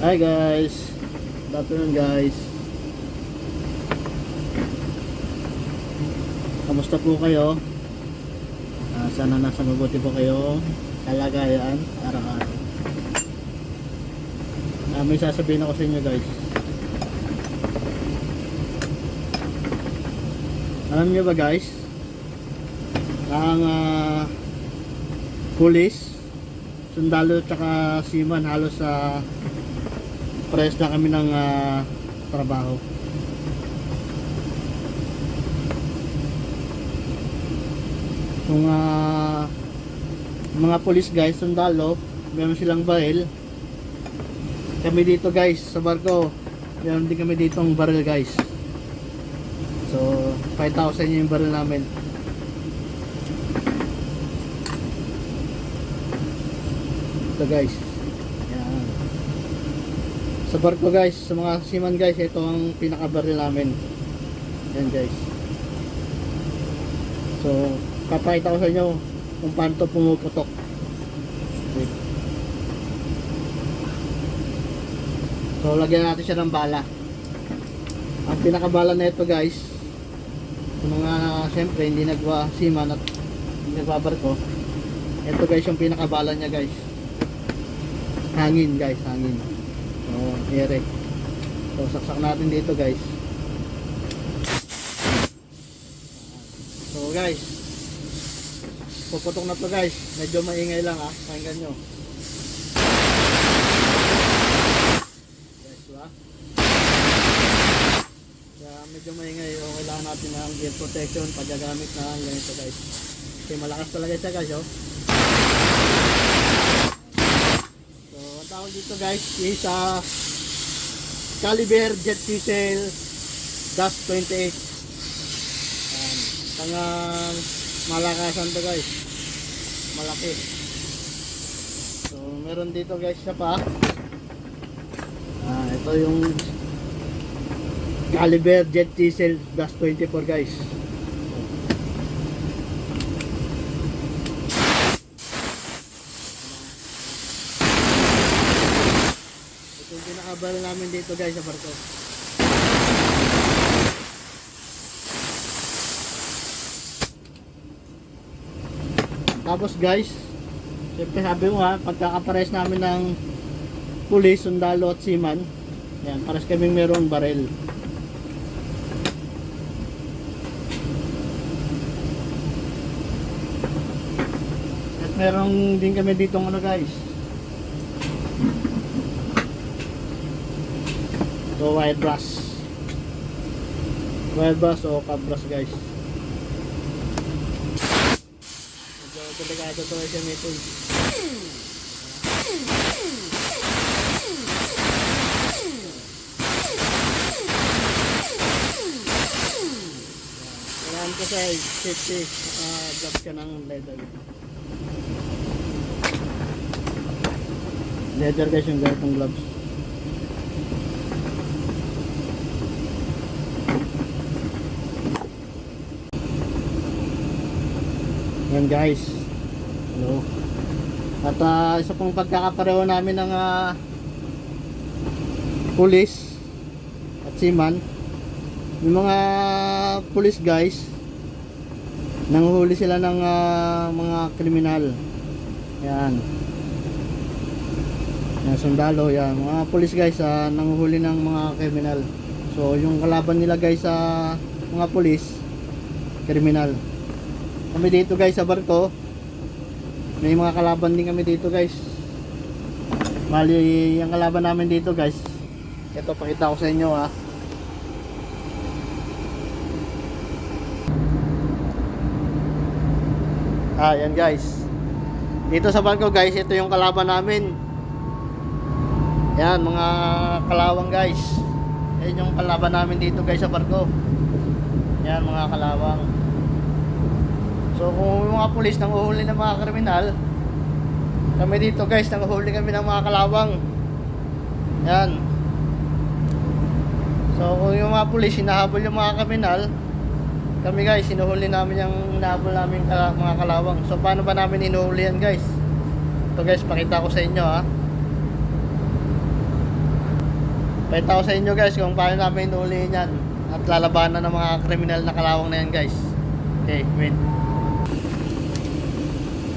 Hi guys. Good afternoon guys. Kamusta po kayo? Ah, sana nasa mabuti po kayo kalagayan araw-araw. Ah, may sasabihin ako sa inyo guys. Alam niyo ba guys? Ang ah, pulis, sundalo at saka seaman halos sa parehas na kami ng ah, trabaho. Kung ah, mga pulis guys, sundalo, meron silang baril. Kami dito guys, sa barko, meron din kami dito ang baril guys. So, 5,000 yung baril namin. Ito guys. Sa barko guys, sa mga seaman guys, ito ang pinakabaril namin. Yan guys. So, papakita ko sa inyo kung paano to pumuputok. So, lagyan natin siya ng bala. Ang pinakabala na ito guys, mga siyempre hindi nagwa seaman at hindi nagbabarko, ito guys yung pinakabala niya guys. Hangin guys, hangin. So, ere. So, saksak natin dito guys. So guys, puputok na to guys. Medyo maingay lang ah. Pakinggan nyo. Guys, diba? Kaya medyo maingay. O kailangan natin ng ear protection pag gagamit na ganito guys. Kasi malakas talaga siya guys oh. So, ang tawag dito guys is uh, Caliber Jet Diesel Dash 28. Yan. Tangang malakasan to guys. Malaki. So, meron dito guys siya pa. Ah, ito yung Caliber Jet Diesel Dash 24 guys. Pinakabal namin dito guys sa barko. Tapos guys, siyempre sabi mo ha, pagkakapares namin ng pulis, sundalo at seaman, yan, pares kaming merong barel. At merong din kami ditong ano guys. So wire brush. Wire brush o cabras guys. Medyo delikado to siya nito. Kailangan ko sa safety, naka-drop ka ng leather. Leather guys yung ganitong gloves. Yan guys. Hello. At ah, isa pong pagkakapareho namin ng ah, pulis at seaman. Yung mga pulis guys, nanguhuli sila ng ah, mga kriminal. Yan. Yan, sundalo, yan. Mga pulis guys, ah, nanguhuli ng mga kriminal. So, yung kalaban nila guys sa mga pulis, kriminal. Kami dito guys sa barko. May mga kalaban din kami dito guys. Mali, ang kalaban namin dito guys. Ito, pakita ko sa inyo ha. Ah, yan guys. Dito sa barko guys, ito yung kalaban namin. Yan, mga kalawang guys. Yan yung kalaban namin dito guys sa barko. Yan, mga kalawang. So kung yung mga pulis nang uhuli ng mga kriminal, kami dito guys, nang uhuli kami ng mga kalawang. Yan. So kung yung mga pulis hinahabol yung mga kriminal, kami guys, sinuhuli namin yung hinahabol namin kala- mga kalawang. So paano ba namin inuhuli yan guys? Ito guys, pakita ko sa inyo ha. Pakita ko sa inyo guys kung paano namin inuulihin yan. At lalabanan ng mga kriminal na kalawang na yan guys. Okay, wait.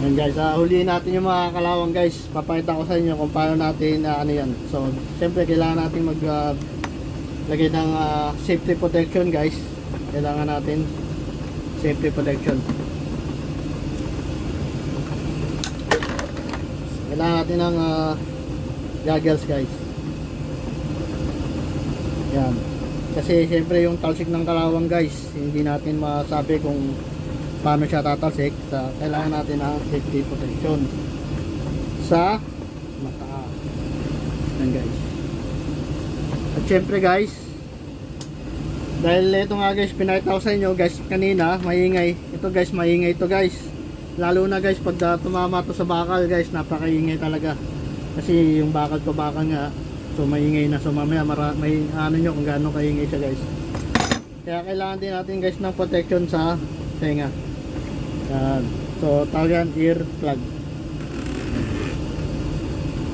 Yan guys, ah, huliin natin yung mga kalawang guys. Papakita ko sa inyo kung paano natin ah, ano yan. So, siyempre kailangan natin mag ah, lagay ng ah, safety protection guys. Kailangan natin safety protection. Kailangan natin ng ah, goggles guys. Yan. Kasi siyempre yung talsik ng kalawang guys, hindi natin masabi kung paano siya tatalsik. Sa, kailangan natin ng safety protection sa mata. Yan guys. At syempre guys, dahil ito nga guys, pinakita ko sa inyo guys kanina, maingay. Ito guys, maingay ito guys. Lalo na guys, pag ah, tumama to sa bakal guys, napakaingay talaga. Kasi yung bakal to bakal nga, so maingay na. So mamaya mara, may ano nyo kung gaano kaingay siya guys. Kaya kailangan din natin guys ng protection sa tenga. Yan. So tawag yan ear plug.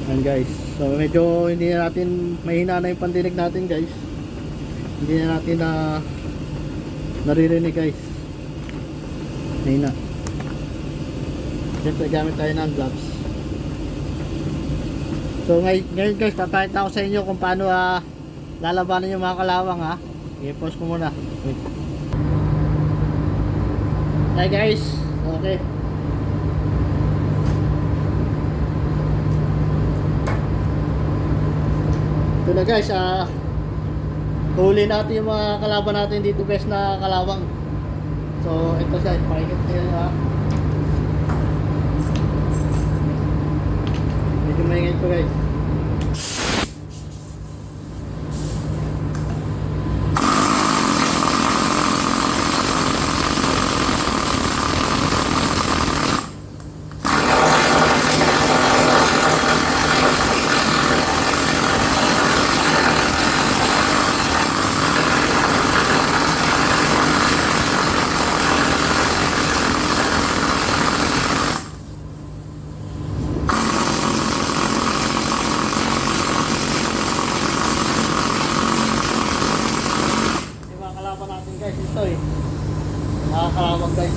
Yan guys. So medyo hindi na natin mahina na yung pandinig natin guys. Hindi na natin na naririnig guys. Mahina. Siyempre gamit tayo ng gloves. So ngay ngayon guys, papakita ko sa inyo kung paano ah, lalabanan yung mga kalawang ha. I-pause ko muna. Wait. Hi guys. Okay. Ito na guys, ah huli natin yung mga kalaban natin dito guys na kalawang. So ito guys, pakikit nyo ha. Medyo maingay ito guys. Yung mga kalaban natin guys, ito eh. Mga kalawang guys.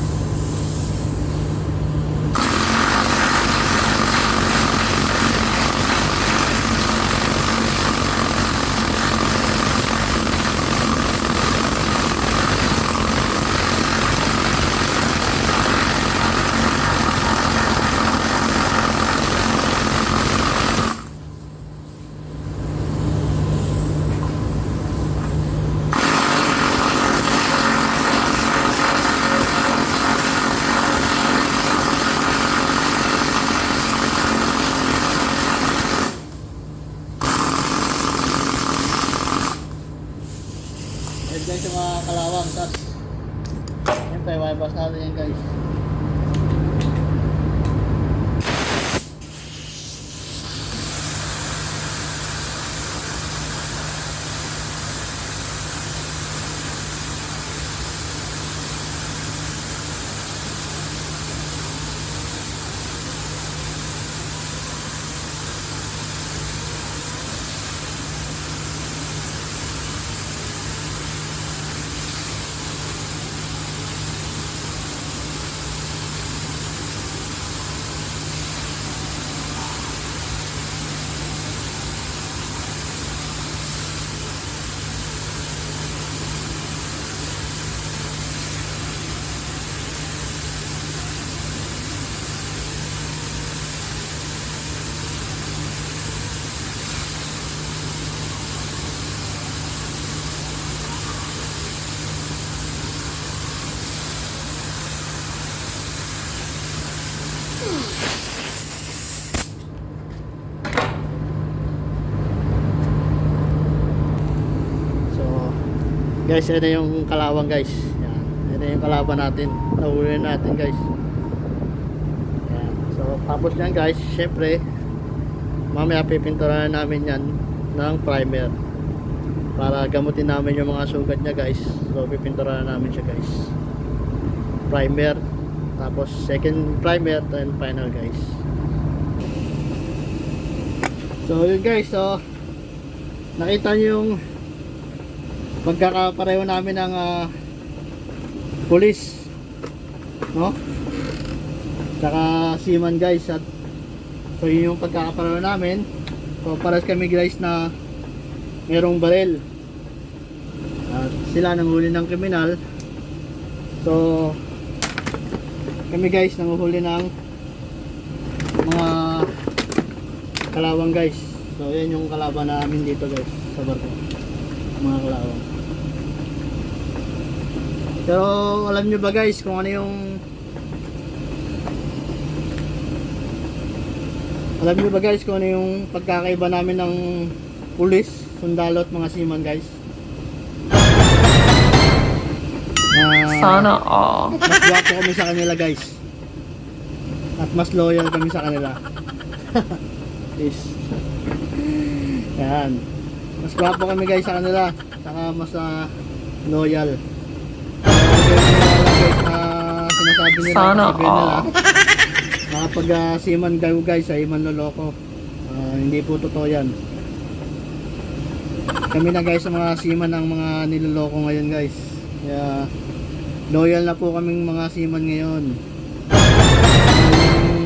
Ayun guys yung mga kalawang. Tapos, wibas natin yan guys. So, guys, ito yung kalawang guys. Ito yung kalaban natin. Nahuli natin guys. Yan. So, tapos yan guys, syempre, mamaya pipinturahan namin yan ng primer. Para gamutin namin yung mga sugat niya guys. So, pipinturahan namin siya guys. Primer. Tapos, second primer, then final guys. So, yun guys, so, nakita niyo yung pagkakapareho namin ng ah, pulis. No? Saka seaman guys at so yun yung pagkakapareho namin. So pares kami guys na merong barel. At sila nanghuli ng kriminal. So kami guys nanguhuli ng mga kalawang guys. So yan yung kalaban namin dito guys sa barko mga kalawang pero alam nyo ba guys kung ano yung alam nyo ba guys kung ano yung pagkakaiba namin ng pulis, sundalo at mga seaman guys? Na Sana all. mas gwapo kami sa kanila guys. At mas loyal kami sa kanila. Is yan mas gwapo kami guys sa kanila. Saka mas ah, loyal. Na sinasabi nila Sana all. mga pag uh, siman kayo guys ay manloloko Ah, hindi po totoo yan. Kami na guys sa mga seaman ang mga niloloko ngayon guys. Kaya loyal na po kaming mga seaman ngayon.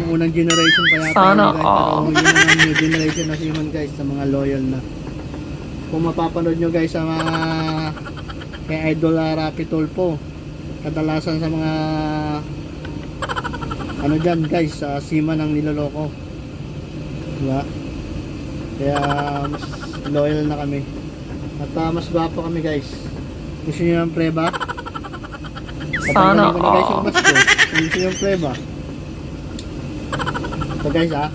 Unang generation pa yata Sana yun, guys. Pero all. yung mga new generation na seaman guys sa mga loyal na kung mapapanood nyo guys sa mga kay Idol uh, Rapi Tulpo kadalasan sa mga ano dyan guys sa seaman ang niloloko. Diba? Kaya mas loyal na kami. At ah, mas gwapo kami guys. Gusto nyo ng preba Sana ko na guys yung mask ko. Gusto nyo ng preba ito guys ah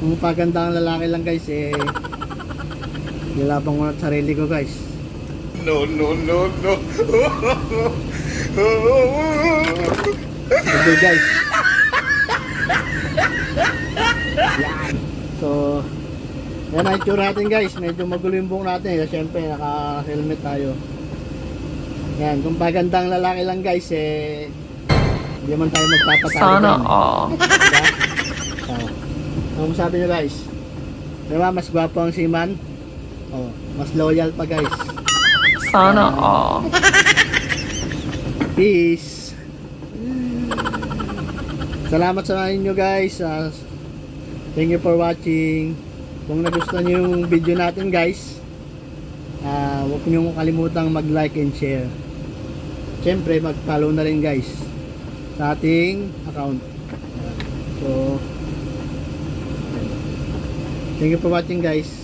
kung paganda ang lalaki lang guys eh nilabang ko na sa sarili ko guys No, no, no, no. Okay guys. Yan. So, yan ang itsura natin guys. Medyo magulo yung buhok natin. Kasi syempre, naka-helmet tayo. Yan, kung pagandang lalaki lang guys, eh, hindi man tayo magpapatalo Sana all. Diba? So, ano masabi nyo guys? Diba, mas gwapo ang siman? Oh, mas loyal pa guys. Sana all. Peace. Salamat sa inyo guys. Ah, thank you for watching. Kung nagustuhan niyo yung video natin guys, ah, huwag niyo kalimutang mag-like and share. Siyempre, mag-follow na rin guys sa ating account. So, thank you for watching guys.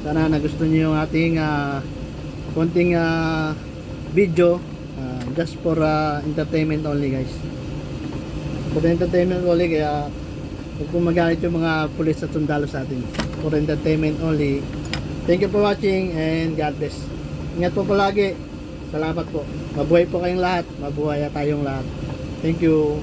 Sana nagustuhan niyo yung ating ah, konting ah, video Ah, just for uh, entertainment only guys. For entertainment only kaya huwag pong magalit yung mga pulis at sundalo sa atin. For entertainment only. Thank you for watching and God bless. Ingat po palagi. Salamat po. Mabuhay po kayong lahat. Mabuhay tayong lahat. Thank you